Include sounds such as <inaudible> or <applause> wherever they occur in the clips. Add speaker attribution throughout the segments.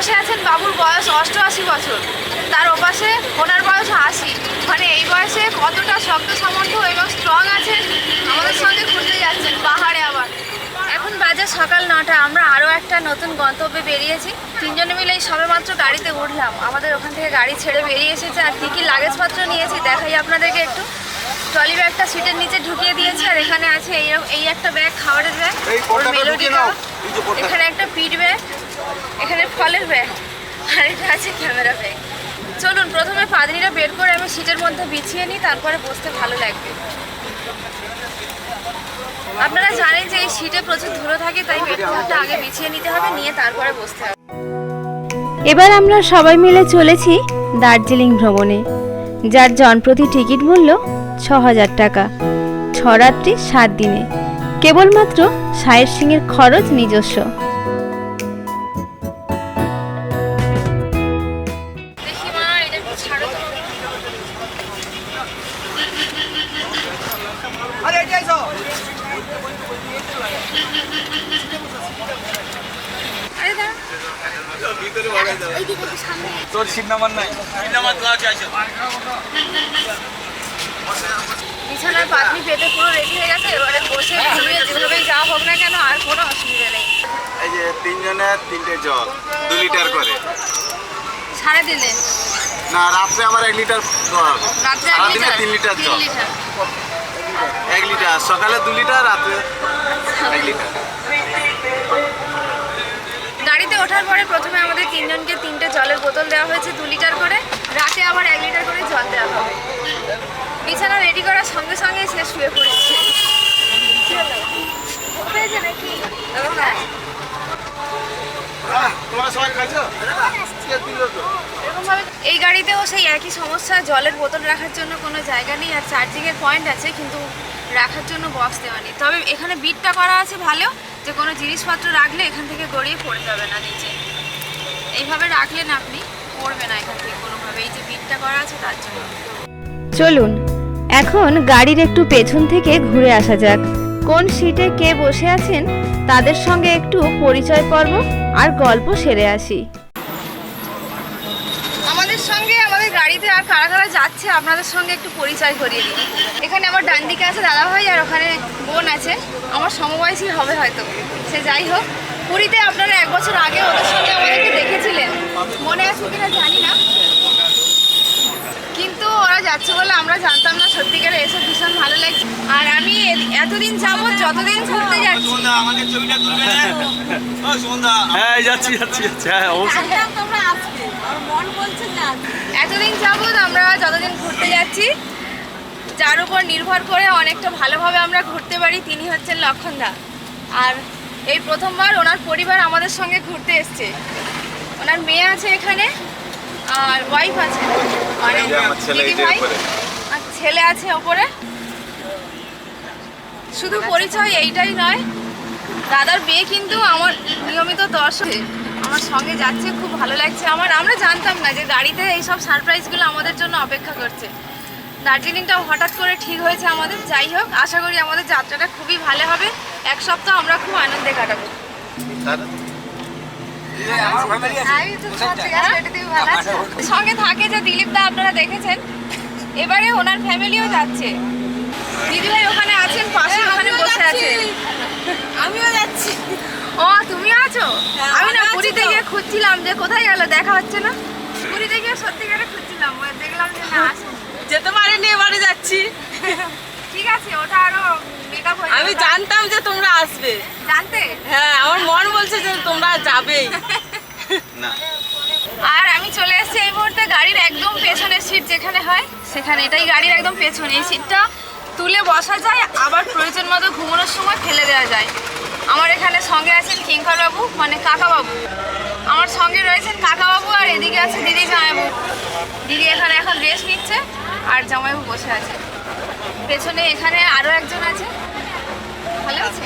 Speaker 1: বসে আছেন বাবুর বয়স অষ্টআশি বছর। তার ওপাশে ওনার বয়স আশি। মানে এই বয়সে কতটা শক্ত সামর্থ্য এবং স্ট্রং আছেন, আমাদের সঙ্গে ঘুরতে যাচ্ছেন পাহাড়ে আবার। এখন বাজে সকাল নটা, আমরা আরও একটা নতুন গন্তব্যে বেরিয়েছি। তিনজনে মিলে এই সবেমাত্র গাড়িতে উঠলাম। আমাদের ওখান থেকে গাড়ি ছেড়ে বেরিয়ে এসেছে। আর কী কী লাগেজপত্র নিয়েছি দেখাই আপনাদেরকে একটু। ট্রলি ব্যাগটা সিটের নিচে ঢুকিয়ে দিয়েছি আর এখানে আছে এই এই একটা ব্যাগ খাবারের ব্যাগ
Speaker 2: এই
Speaker 1: মেলোডি। এখানে একটা পিট ব্যাগ এখানে ফলের ব্যাগ আর এটা আছে ক্যামেরা ব্যাগ চলুন প্রথমে পাদনিটা বের করে আমি সিটের মধ্যে বিছিয়ে নিই তারপরে বসতে ভালো লাগবে। আপনারা জানেন যে এই সিটে প্রচুর ধুলো থাকে তাই বেডকভারটা আগে বিছিয়ে নিতে হবে নিয়ে তারপরে বসতে হবে।
Speaker 3: এবার আমরা সবাই মিলে চলেছি দার্জিলিং ভ্রমণে যার জনপ্রতি টিকিট মূল্য ছ হাজার টাকা। ছ রাত্রি সাত দিনে। কেবলমাত্র সায়ের সিংয়ের খরচ নিজস্ব।
Speaker 1: দেখি মা এটা একটু ছাড়ো তো আরে বিছানার পাতনি পেতে পুরো রেডি হয়ে গেছে এবারে বসে ঘুমিয়ে যেভাবেই যা হোক না কেন আর কোনো অসুবিধা নেই।
Speaker 2: এই যে তিনজনের তিনটে জল দু লিটার করে।
Speaker 1: সাড়ে দিনে
Speaker 2: না রাত্রে আবার এক লিটার
Speaker 1: রাত্রে
Speaker 2: সারাদিনে তিন লিটার জল এক লিটার। সকালে দু লিটার রাত্রে এক লিটার।
Speaker 1: গাড়িতে ওঠার পরে প্রথমে আমাদের তিনজনকে তিনটে জলের বোতল দেওয়া হয়েছে দু লিটার করে। রাতে আবার এক লিটার করে জল দেওয়া হবে। বিছানা রেডি করার সঙ্গে সঙ্গে সে শুয়ে পড়েছে। নাকি? হ্যাঁ? এই গাড়িতেও সেই একই সমস্যা জলের বোতল রাখার জন্য কোনো জায়গা নেই আর চার্জিংয়ের পয়েন্ট আছে কিন্তু রাখার জন্য বক্স দেওয়া নেই। তবে এখানে বিটটা করা আছে ভালো যে কোনো জিনিসপত্র রাখলে এখান থেকে গড়িয়ে পড়ে যাবে না নিচে। এইভাবে রাখলেন আপনি পড়বে না এখান থেকে কোনোভাবে। এই যে বিটটা করা আছে তার জন্য।
Speaker 3: চলুন এখন গাড়ির একটু পেছন থেকে ঘুরে আসা যাক। কোন সিটে কে বসে আছেন, তাদের সঙ্গে একটু পরিচয় পর্ব আর গল্প সেরে আসি।
Speaker 1: আমাদের সঙ্গে আমাদের গাড়িতে আর কারা কারা যাচ্ছে, আপনাদের সঙ্গে একটু পরিচয় করিয়ে দিই। এখানে আমার ডান দিকে আছে দাদাভাই আর ওখানে বোন আছে। আমার সমবয়সী হবে হয়তো। সে যাই হোক, পুরীতে আপনারা এক বছর আগে ওদের সঙ্গে আমাদেরকে দেখেছিলেন। মনে আছে কিনা জানি না। যাচ্ছে বলে আমরা জানতাম না সত্যিকারে এসে ভীষণ ভালো লাগছে। আর আমি এতদিন যাব যতদিন ঘুরতে যাচ্ছি
Speaker 2: তুলবে না ও সন্ধ্যা
Speaker 4: হ্যাঁ যাচ্ছি যাচ্ছি যাচ্ছি হ্যাঁ অবশ্যই।
Speaker 1: এতদিন যাবৎ আমরা যতদিন ঘুরতে যাচ্ছি যার উপর নির্ভর করে অনেকটা ভালোভাবে আমরা ঘুরতে পারি তিনি হচ্ছেন লক্ষণদা। আর এই প্রথমবার ওনার পরিবার আমাদের সঙ্গে ঘুরতে এসছে। ওনার মেয়ে আছে এখানে। আর ওয়াইফ আছে। মানে। আর ছেলে আছে ওপরে। শুধু পরিচয় এইটাই নয় দাদার বিয়ে কিন্তু আমার নিয়মিত দর্শক আমার সঙ্গে যাচ্ছে খুব ভালো লাগছে আমার। আমরা জানতাম না যে গাড়িতে এইসব সারপ্রাইজগুলো আমাদের জন্য অপেক্ষা করছে। দার্জিলিংটাও হঠাৎ করে ঠিক হয়েছে আমাদের। যাই হোক আশা করি আমাদের যাত্রাটা খুবই ভালো হবে। এক সপ্তাহ আমরা খুব আনন্দে কাটাবো। সঙ্গে থাকে যে দিলীপ দা আপনারা দেখেছেন। এবারে ওনার ফ্যামিলিও যাচ্ছে। দিদিভাই ওখানে আছেন পাশে ওখানে বসে আছে আমিও যাচ্ছি। ও তুমিও আছো? আমি না পুরীতে গিয়ে খুঁজছিলাম যে কোথায় গেল দেখা হচ্ছে না। পুরীতে গিয়ে সত্যিকারে খুঁজছিলাম দেখলাম যে না আসেন <laughs>
Speaker 5: যেতে পারিনি এবারে যাচ্ছি।
Speaker 1: ঠিক আছে ওটা আরও হয়ে
Speaker 5: আমি জানতাম যে তোমরা আসবে।
Speaker 1: জানতে?
Speaker 5: হ্যাঁ আমার মন বলছে যে তোমরা যাবেই।
Speaker 2: না।
Speaker 1: আর আমি চলে এসেছি এই মুহূর্তে গাড়ির একদম পেছনের সিট যেখানে হয় সেখানে এটাই গাড়ির একদম পেছনে। এই সিটটা তুলে বসা যায় আবার প্রয়োজন মতো ঘুমানোর সময় ফেলে দেওয়া যায়। আমার এখানে সঙ্গে আছেন কিঙ্কর বাবু মানে কাকাবাবু। আমার সঙ্গে রয়েছেন কাকাবাবু আর এদিকে আছে দিদি জামাইবাবু। দিদি এখানে এখন রেস্ট নিচ্ছে আর জামাইবাবু বসে আছে। পেছনে এখানে আরও একজন আছে। ভালো আছে?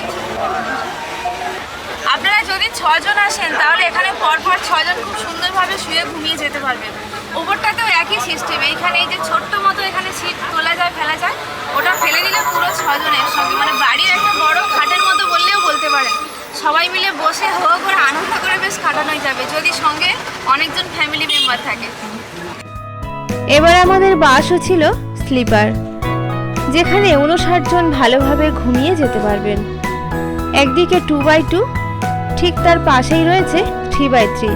Speaker 1: আপনারা যদি ছজন আসেন, তাহলে এখানে পরপর ছজন খুব সুন্দরভাবে শুয়ে ঘুমিয়ে যেতে পারবেন। ওপরটাতেও একই সিস্টেম এইখানে এই যে ছোট্ট মতো এখানে সিট তোলা যায়, ফেলা যায়, ওটা ফেলে দিলে পুরো ছজনের একসঙ্গে মানে বাড়ির একটা বড় খাটের মতো বললেও বলতে পারেন। সবাই মিলে বসে হো করে আনন্দ করে বেশ কাটানো যাবে, যদি সঙ্গে অনেকজন ফ্যামিলি মেম্বার থাকে।
Speaker 3: এবার আমাদের বাসও ছিল স্লিপার যেখানে উনষাট জন ভালোভাবে ঘুমিয়ে যেতে পারবেন। একদিকে টু বাই টু ঠিক তার পাশেই রয়েছে থ্রি বাই থ্রি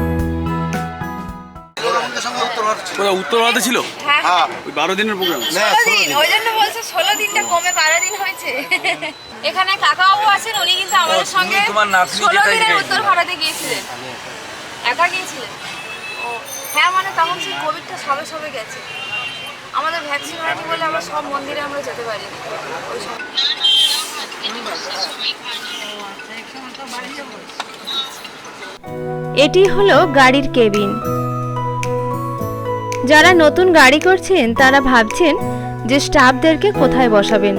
Speaker 4: উত্তর ভারতে ছিল?
Speaker 1: হ্যাঁ।
Speaker 2: হ্যাঁ।
Speaker 4: ওই বারো দিনের প্রোগ্রাম
Speaker 1: ওই জন্য বলছে ষোলো দিনটা কমে বারো দিন হয়েছে। এখানে কাকাবাবু আছেন উনি কিন্তু আমাদের সঙ্গে ষোলো দিনের উত্তর ভারতে গিয়েছিলেন। একা গিয়েছিলেন? ও হ্যাঁ মানে তখন সেই কোভিডটা সবে সবে গেছে। আমাদের ভ্যাকসিন হয়নি বলে আমরা সব মন্দিরে আমরা যেতে পারি।
Speaker 3: এটি হলো গাড়ির কেবিন। যারা নতুন গাড়ি করছেন, তারা ভাবছেন যে স্টাফদেরকে কোথায় বসাবেন।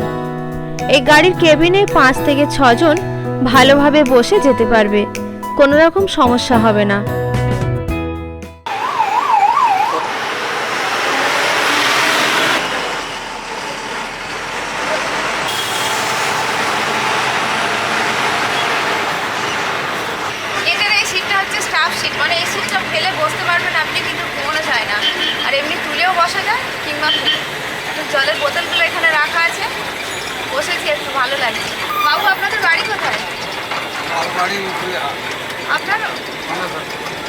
Speaker 3: এই গাড়ির কেবিনে পাঁচ থেকে ছজন ভালোভাবে বসে যেতে পারবে। কোনো রকম সমস্যা হবে না
Speaker 1: এদের এই সিটটা হচ্ছে স্টাফ সিট মানে এই সিটটা ফেলে বসতে পারবেন আপনি কিন্তু ঘুমানো যায় না আর এমনি তুলেও বসা যায় কিংবা একটু জলের বোতলগুলো এখানে রাখা আছে। বসেছি একটু ভালো লাগে বাবু আপনাদের বাড়ি কোথায়? আপনার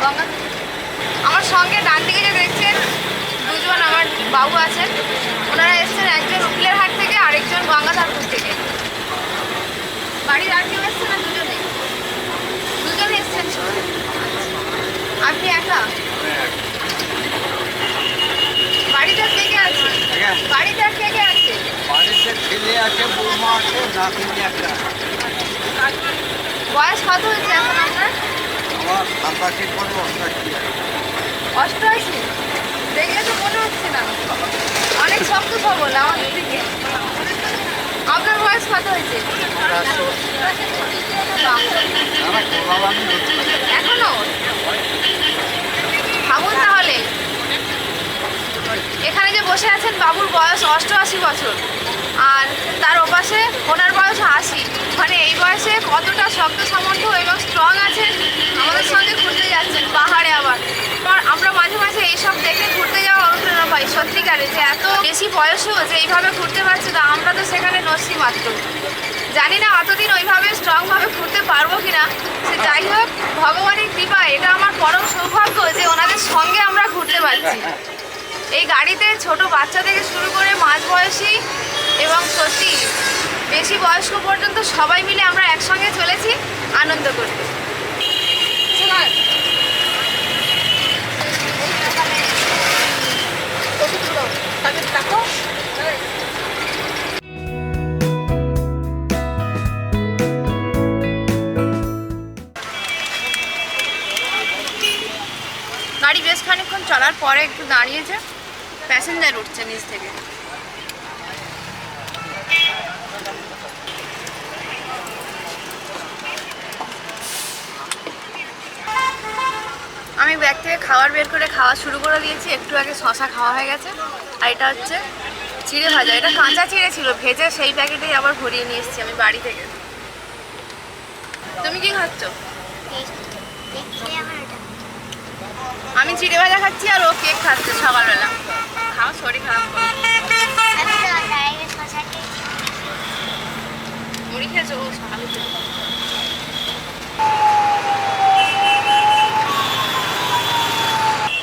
Speaker 1: গঙ্গা আমার সঙ্গে ডান দিকে যে দেখছেন দুজন আমার বাবু আছেন। ওনারা এসছেন একজন উকিলের হাট থেকে আরেকজন গঙ্গাধারপুর থেকে। বাড়ির আর কেউ এসছে না দুজনে? দুজনে এসছেন আপনি একা। বাড়িতে কে কে আছে? বাড়িতে আর কে কে আছে?
Speaker 2: বাড়িতে ছেলে আছে বৌমা আছে নাতনি একটা
Speaker 1: বয়স কত হয়েছে এখন আপনার?
Speaker 2: আমার সাতাশি পরে অষ্টাশি
Speaker 1: অষ্টআশি? দেখলে তো মনে হচ্ছে না। অনেক শক্ত সবল আমার দিকে। আপনার বয়স কত হয়েছে? এখনও? ভাবুন তাহলে। এখানে যে বসে আছেন বাবুর বয়স অষ্টআশি বছর, আর তার ওপাশে ওনার বয়স আশি। মানে এই বয়সে কতটা শক্ত সামর্থ্য এবং স্ট্রং আছেন, আমাদের সঙ্গে ঘুরতে যাচ্ছেন পাহাড়ে আবার। আমরা মাঝে মাঝে এইসব দেখে ঘুরতে যাওয়া অনুপ্রেরণা পাই, সত্যিকারে যে এত বেশি বয়সও যে এইভাবে ঘুরতে পারছে তা আমরা তো সেখানে নসি মাত্র। জানি না অতদিন ওইভাবে স্ট্রংভাবে ঘুরতে পারব কিনা। সে যাই হোক, ভগবানের কৃপা এটা আমার পরম সৌভাগ্য যে ওনাদের সঙ্গে আমরা ঘুরতে পারছি। এই গাড়িতে ছোট বাচ্চা থেকে শুরু করে মাঝ বয়সী এবং সত্যি বেশি বয়স্ক পর্যন্ত সবাই মিলে আমরা একসঙ্গে চলেছি আনন্দ করতে। গাড়ি বেশ খানিকক্ষণ চলার পরে একটু দাঁড়িয়েছে প্যাসেঞ্জার উঠছে নিচ থেকে। আমি ব্যাগ থেকে খাবার বের করে খাওয়া শুরু করে দিয়েছি একটু আগে শশা খাওয়া হয়ে গেছে। আর এটা হচ্ছে চিড়ে ভাজা। এটা কাঁচা চিড়ে ছিল ভেজে সেই প্যাকেটেই আবার ভরিয়ে নিয়ে এসেছি আমি বাড়ি থেকে। তুমি কি খাচ্ছ? আমি চিড়ে ভাজা খাচ্ছি আর ও কেক খাচ্ছে সকালবেলা। খাও শরীর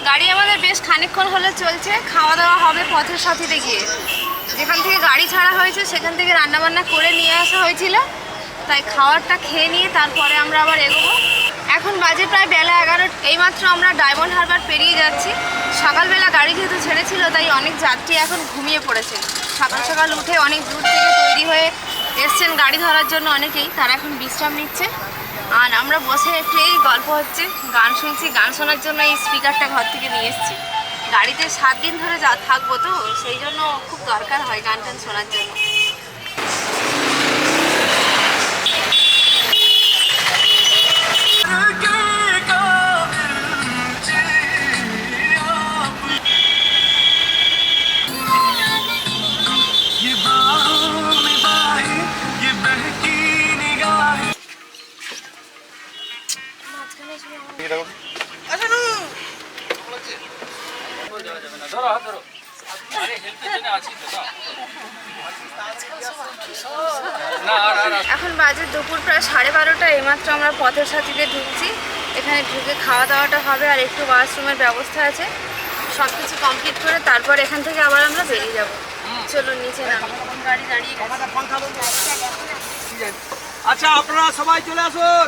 Speaker 1: গাড়ি আমাদের বেশ খানিকক্ষণ হলে চলছে, খাওয়া দাওয়া হবে পথের সাথীতে গিয়ে। যেখান থেকে গাড়ি ছাড়া হয়েছে, সেখান থেকে রান্নাবান্না করে নিয়ে আসা হয়েছিল। তাই খাবারটা খেয়ে নিয়ে তারপরে আমরা আবার এগোবো। এখন বাজে প্রায় বেলা এগারো এইমাত্র আমরা ডায়মন্ড হারবার পেরিয়ে যাচ্ছি। সকালবেলা গাড়ি যেহেতু ছেড়েছিল, তাই অনেক যাত্রী এখন ঘুমিয়ে পড়েছে। সকাল সকাল উঠে অনেক দূর থেকে তৈরি হয়ে এসছেন গাড়ি ধরার জন্য অনেকেই। তারা এখন বিশ্রাম নিচ্ছে। আর আমরা বসে একটু এই গল্প হচ্ছে, গান শুনছি। গান শোনার জন্য এই স্পিকারটা ঘর থেকে নিয়ে এসেছি। গাড়িতে সাত দিন ধরে যা থাকব তো, সেই জন্য খুব দরকার হয় গান টান শোনার জন্য। এখন বাজে দুপুর প্রায় সাড়ে বারোটা এইমাত্র আমরা পথের সাথীতে ঢুকছি। এখানে ঢুকে খাওয়া দাওয়াটা হবে আর একটু ওয়াশরুমের ব্যবস্থা আছে। সব কিছু কমপ্লিট করে তারপর এখান থেকে আবার আমরা বেরিয়ে যাব। চলো নিচে নামি। গাড়ি দাঁড়িয়ে
Speaker 6: আচ্ছা আপনারা সবাই চলে আসুন।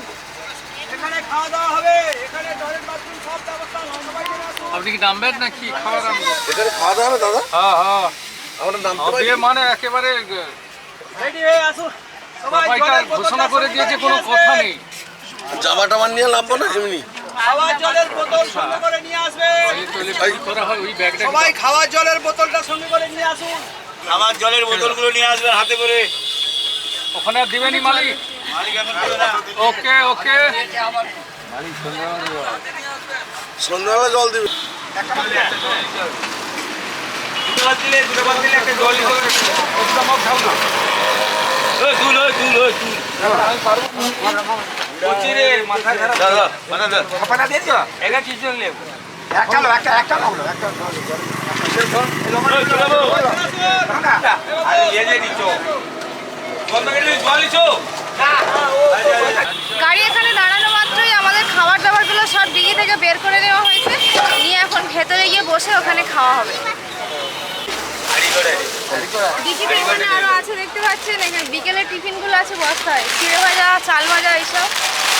Speaker 6: এখানে খাওয়া দাওয়া হবে। এখানে টয়লেট বাথরুম সব ব্যবস্থা আছে, সবাই চলে আসুন।
Speaker 4: আপনি কি নামবেন না কি খাওয়া
Speaker 2: এখানে খাওয়া দাওয়া হবে দাদা?
Speaker 4: হ্যাঁ হ্যাঁ।
Speaker 2: আমরা নামতে পারি?
Speaker 4: মানে একেবারে
Speaker 6: রেডি হয়ে আসুন। সবাই
Speaker 4: সবাইটা
Speaker 6: জলের বোতলটা
Speaker 4: ঘোষণা করে দিয়েছে কোনো কথা নেই।
Speaker 2: জামা টামা নিয়ে না এমনি?
Speaker 6: খাওয়ার জলের বোতল সঙ্গে করে নিয়ে
Speaker 4: হয়?
Speaker 6: সবাই খাওয়ার জলের বোতলটা সঙ্গে করে নিয়ে আসুন।
Speaker 7: আমার জলের বোতলগুলো নিয়ে আসবেন হাতে করে।
Speaker 4: ওখানে আর দিবেনি মালিক।
Speaker 7: না
Speaker 4: ওকে ওকে
Speaker 2: সন্ধ্যাবেলা জল দিবে
Speaker 7: দিলে দুটো বার দিলে একটা জল দুল। একা কি জল নেব?
Speaker 1: গাড়ি এখানে দাঁড়ানো মাত্রই আমাদের খাবার দাবারগুলো সব ডিগি থেকে বের করে নেওয়া হয়েছে। নিয়ে এখন ভেতরে গিয়ে বসে ওখানে খাওয়া হবে।
Speaker 7: করে।
Speaker 1: এখানে আরও আছে, দেখতে পাচ্ছেন? এখানে বিকেলের টিফিনগুলো আছে বস্তায়। চিড়ে ভাজা, চাল ভাজা এইসব।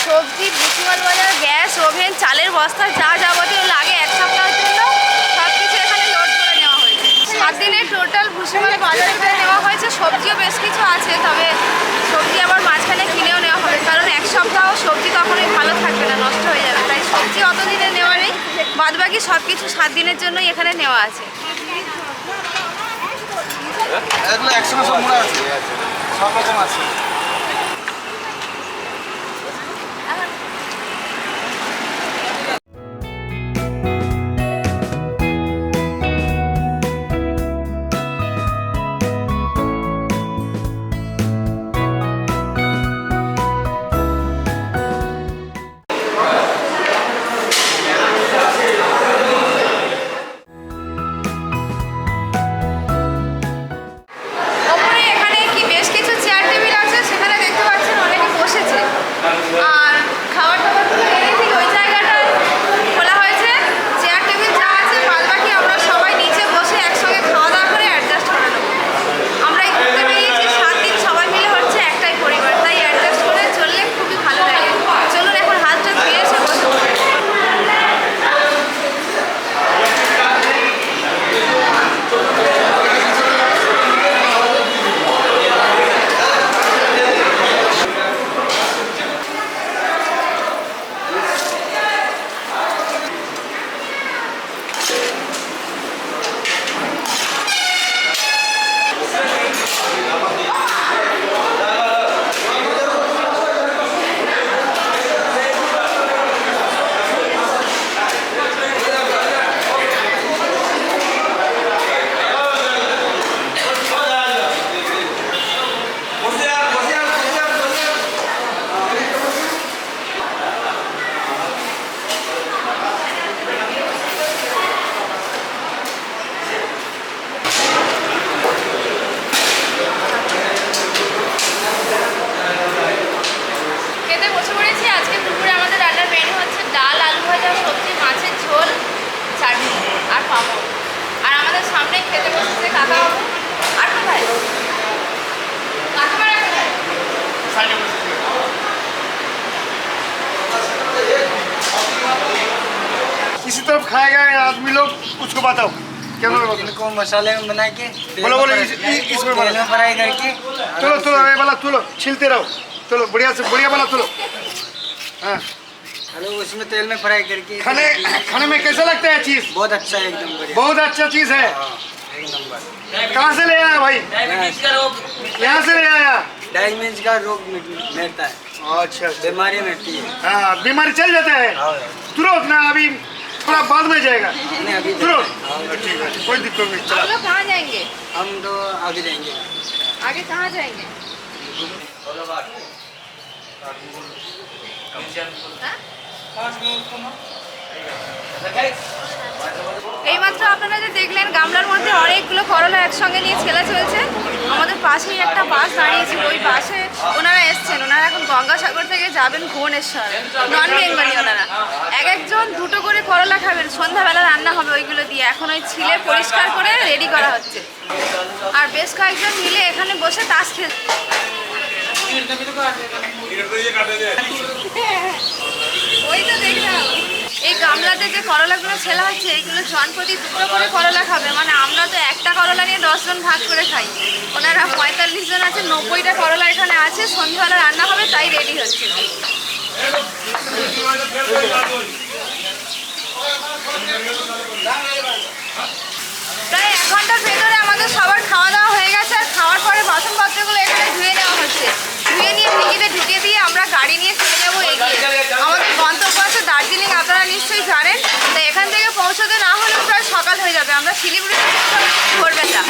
Speaker 1: সবজি ভুসিমাল ভাজা, গ্যাস, ওভেন, চালের বস্তা, যা যাবতীয় লাগে এক সপ্তাহের জন্য সব কিছু এখানে লোড করে নেওয়া হয়েছে। সাত দিনের টোটাল ভুসিমাল বাজার করে নেওয়া হয়েছে। সবজিও বেশ কিছু আছে, তবে সবজি আবার হবে কারণ এক সপ্তাহ সবজি কখনোই ভালো থাকবে না, নষ্ট হয়ে যাবে। তাই সবজি অত দিনে নেওয়া নেই বাদবাকি সব কিছু সাত দিনের জন্যই এখানে নেওয়া আছে।
Speaker 2: একসঙ্গে সব আছে, সব রকম আছে।
Speaker 8: मसाले में बना के
Speaker 9: बोलो बोलो इस, इस- इसमें
Speaker 8: तेल फ्राई करके
Speaker 9: चलो चलो ये वाला चलो छिलते रहो। चलो बढ़िया से बढ़िया वाला चलो। हाँ।
Speaker 8: हेलो उसमें तेल में फ्राई करके
Speaker 9: खाने खाने में कैसा लगता है चीज़?
Speaker 8: बहुत अच्छा है एकदम
Speaker 9: बहुत अच्छा चीज़ है।
Speaker 8: नंबर।
Speaker 9: कहाँ से ले आया भाई? यहाँ से ले आया?
Speaker 8: डायमेंस का रोग मिट- मिटता है।
Speaker 9: अच्छा अच्छा।
Speaker 8: बीमारी मिटती है।
Speaker 9: हाँ बीमारी चल जाता है। तुरंत ना अभी थोड़ा बाद में जाएगा।
Speaker 8: नहीं
Speaker 9: तुरंत ठीक है कोई दिक्कत नहीं चलो।
Speaker 1: लोग कहाँ जाएँगे?
Speaker 8: हम तो आगे जाएँगे।
Speaker 1: आगे कहाँ जाएँगे? हाँ? এইমাত্র আপনারা যে দেখলেন, গামলার মধ্যে অনেকগুলো করলা একসঙ্গে নিয়ে ছেলে চলছে। আমাদের পাশেই একটা বাস দাঁড়িয়েছিল ওই বাসে ওনারা এসছেন। ওনারা এখন গঙ্গাসাগর থেকে যাবেন ভুবনেশ্বর নন বেঙ্গলি ওনারা। এক একজন দুটো করে করলা খাবেন। সন্ধ্যাবেলা রান্না হবে ওইগুলো দিয়ে। এখন ওই ছিলে পরিষ্কার করে রেডি করা হচ্ছে। আর বেশ কয়েকজন মিলে এখানে বসে তাস খেলছে ওই তো দেখলাম। এই গামলাতে যে করলাগুলো ছেলা হচ্ছে এইগুলো জনপ্রতি দুটো করে করলা খাবে। মানে আমরা তো একটা করলা নিয়ে দশজন ভাগ করে খাই। ওনারা পঁয়তাল্লিশ জন আছে, নব্বইটা করলা এখানে আছে, সন্ধ্যাবেলা রান্না হবে, তাই রেডি হচ্ছে। প্রায় এক ঘণ্টার ভেতরে আমাদের সবার খাওয়া দাওয়া হয়ে গেছে, আর খাওয়ার পরে বাসনপত্রগুলো এখানে ধুয়ে নেওয়া হচ্ছে। ধুয়ে নিয়ে টিকিটে ঢুকিয়ে দিয়ে আমরা গাড়ি নিয়ে চলে যাব এগিয়ে আমাদের গন্তব্য আছে দার্জিলিং আপনারা নিশ্চয়ই জানেন তাই এখান থেকে পৌঁছতে না হলেও প্রায় সকাল হয়ে যাবে আমরা পৌঁছাবো ভোরবেলা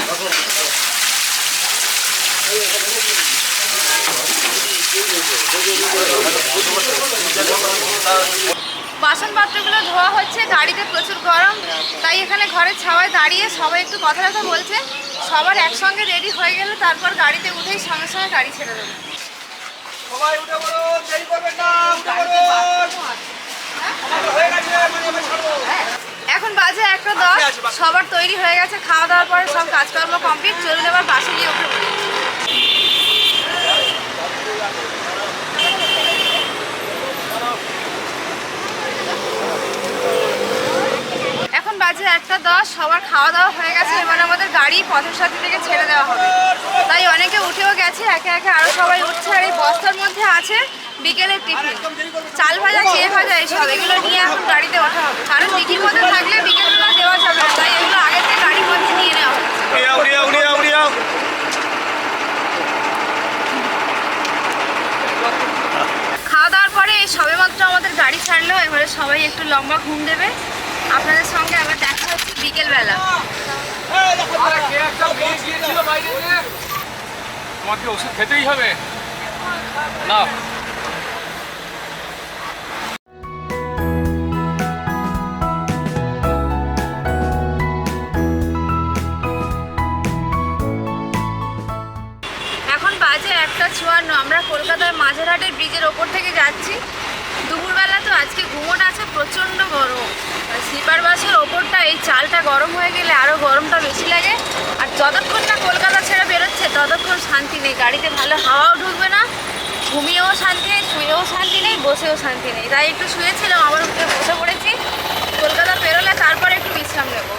Speaker 1: বাসনপত্রগুলো ধোয়া হচ্ছে গাড়িতে প্রচুর গরম তাই এখানে ঘরের ছাওয়ায় দাঁড়িয়ে সবাই একটু কথা কথা বলছে। সবার একসঙ্গে রেডি হয়ে গেলে তারপর গাড়িতে উঠেই সঙ্গে সঙ্গে গাড়ি ছেড়ে দেবে।
Speaker 6: সবাই উঠে দেরি করবেন না উঠে আমাদের হয়ে? গেছে মানে আমি ছাড়বো।
Speaker 1: এখন বাজে একটা দশ। সবার তৈরি হয়ে গেছে খাওয়া দাওয়ার পরে সব কাজকর্ম কমপ্লিট চলুন এবার বাসে গিয়ে উঠে বাজে একটা দশ সবার খাওয়া দাওয়া হয়ে গেছে এবার আমাদের গাড়ি পথের সাথে থেকে ছেড়ে দেওয়া হবে। তাই অনেকে উঠেও গেছে একে একে আরও সবাই উঠছে আর এই বস্তার মধ্যে আছে বিকেলের টিফিন। চাল ভাজা চেয়ে ভাজা এইসব এগুলো নিয়ে এখন গাড়িতে ওঠা হবে। কারণ ডিকির মধ্যে থাকলে বিকেলবেলা দেওয়া যাবে না তাই এগুলো আগে থেকে গাড়ির মধ্যে নিয়ে নেওয়া হবে সবেমাত্র আমাদের গাড়ি ছাড়লো এবারে সবাই একটু লম্বা ঘুম দেবে। আপনাদের সঙ্গে আবার দেখা হচ্ছে বিকেলবেলা।
Speaker 4: তোমাকে ওষুধ খেতেই হবে। না।
Speaker 1: এখন বাজে একটা চুয়ান্ন। আমরা কলকাতার মাঝেরহাটের ব্রিজের ওপর থেকে যাচ্ছি। দুপুরবেলা তো আজকে ঘুমোট আছে প্রচণ্ড গরম। স্লিপার বাসের ওপরটা, এই চালটা গরম হয়ে গেলে আরও গরমটা বেশি লাগে। আর যতক্ষণ না কলকাতা ছেড়ে বেরোচ্ছে, ততক্ষণ শান্তি নেই। গাড়িতে ভালো হাওয়াও ঢুকবে না, ঘুমিয়েও শান্তি নেই, শুয়েও শান্তি নেই, বসেও শান্তি নেই। তাই একটু শুয়েছিলাম, আবার উঠে বসে পড়েছি। কলকাতা বেরোলে তারপরে একটু বিশ্রাম নেব।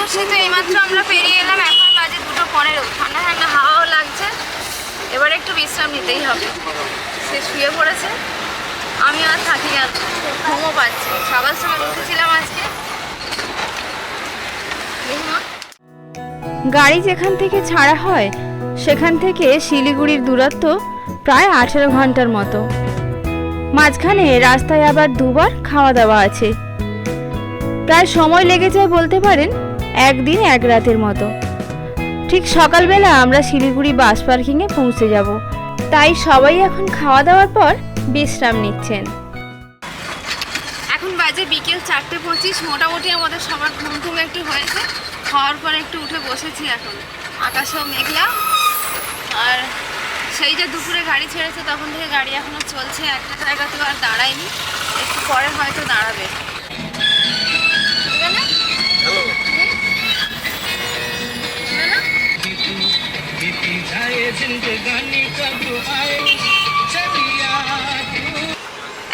Speaker 1: বিদ্যাসাগর সেতু এইমাত্র আমরা পেরিয়ে এলাম, এখন বাজে দুটো পনেরো। ঠান্ডা ঠান্ডা হাওয়াও লাগছে। এবার একটু বিশ্রাম নিতেই হবে। সে শুয়ে পড়েছে। আমি আর থাকি না, ঘুমও পাচ্ছি সকাল সকাল উঠেছিলাম আজকে।
Speaker 3: গাড়ি যেখান থেকে ছাড়া হয়, সেখান থেকে শিলিগুড়ির দূরত্ব প্রায় আঠেরো ঘণ্টার মতো। মাঝখানে রাস্তায় আবার দুবার খাওয়া দাওয়া আছে। প্রায় সময় লেগে যায় বলতে পারেন একদিন এক রাতের মতো। ঠিক সকালবেলা আমরা শিলিগুড়ি বাস পার্কিংয়ে পৌঁছে যাব। তাই সবাই এখন খাওয়া দাওয়ার পর বিশ্রাম নিচ্ছেন।
Speaker 1: এখন বাজে বিকেল চারটে পঁচিশ, মোটামুটি আমাদের সবার ঘুম ঘুম একটু হয়েছে। খাওয়ার পর একটু উঠে বসেছি এখন। আকাশেও মেঘলা। আর সেই যে দুপুরে গাড়ি ছেড়েছে, তখন থেকে গাড়ি এখনও চলছে। একটা জায়গাতেও আর দাঁড়ায়নি। একটু পরে হয়তো দাঁড়াবে।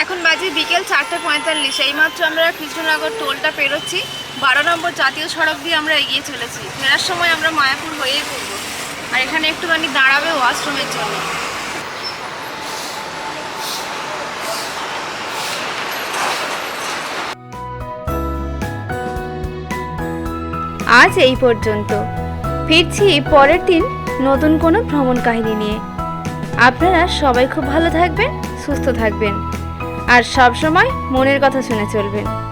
Speaker 1: এখন বাজে বিকেল চারটে পঁয়তাল্লিশ। এইমাত্র আমরা কৃষ্ণনগর টোলটা পেরোচ্ছি। বারো নম্বর জাতীয় সড়ক দিয়ে আমরা এগিয়ে চলেছি। ফেরার সময় আমরা মায়াপুর হয়েই করব আর এখানে একটুখানি দাঁড়াবে ওয়াশরুমের জন্য।
Speaker 3: আজ এই পর্যন্ত। ফিরছি পরের দিন নতুন কোনো ভ্রমণ কাহিনী নিয়ে। আপনারা সবাই খুব ভালো থাকবেন, সুস্থ থাকবেন। আর সব সময় মনের কথা শুনে চলবেন।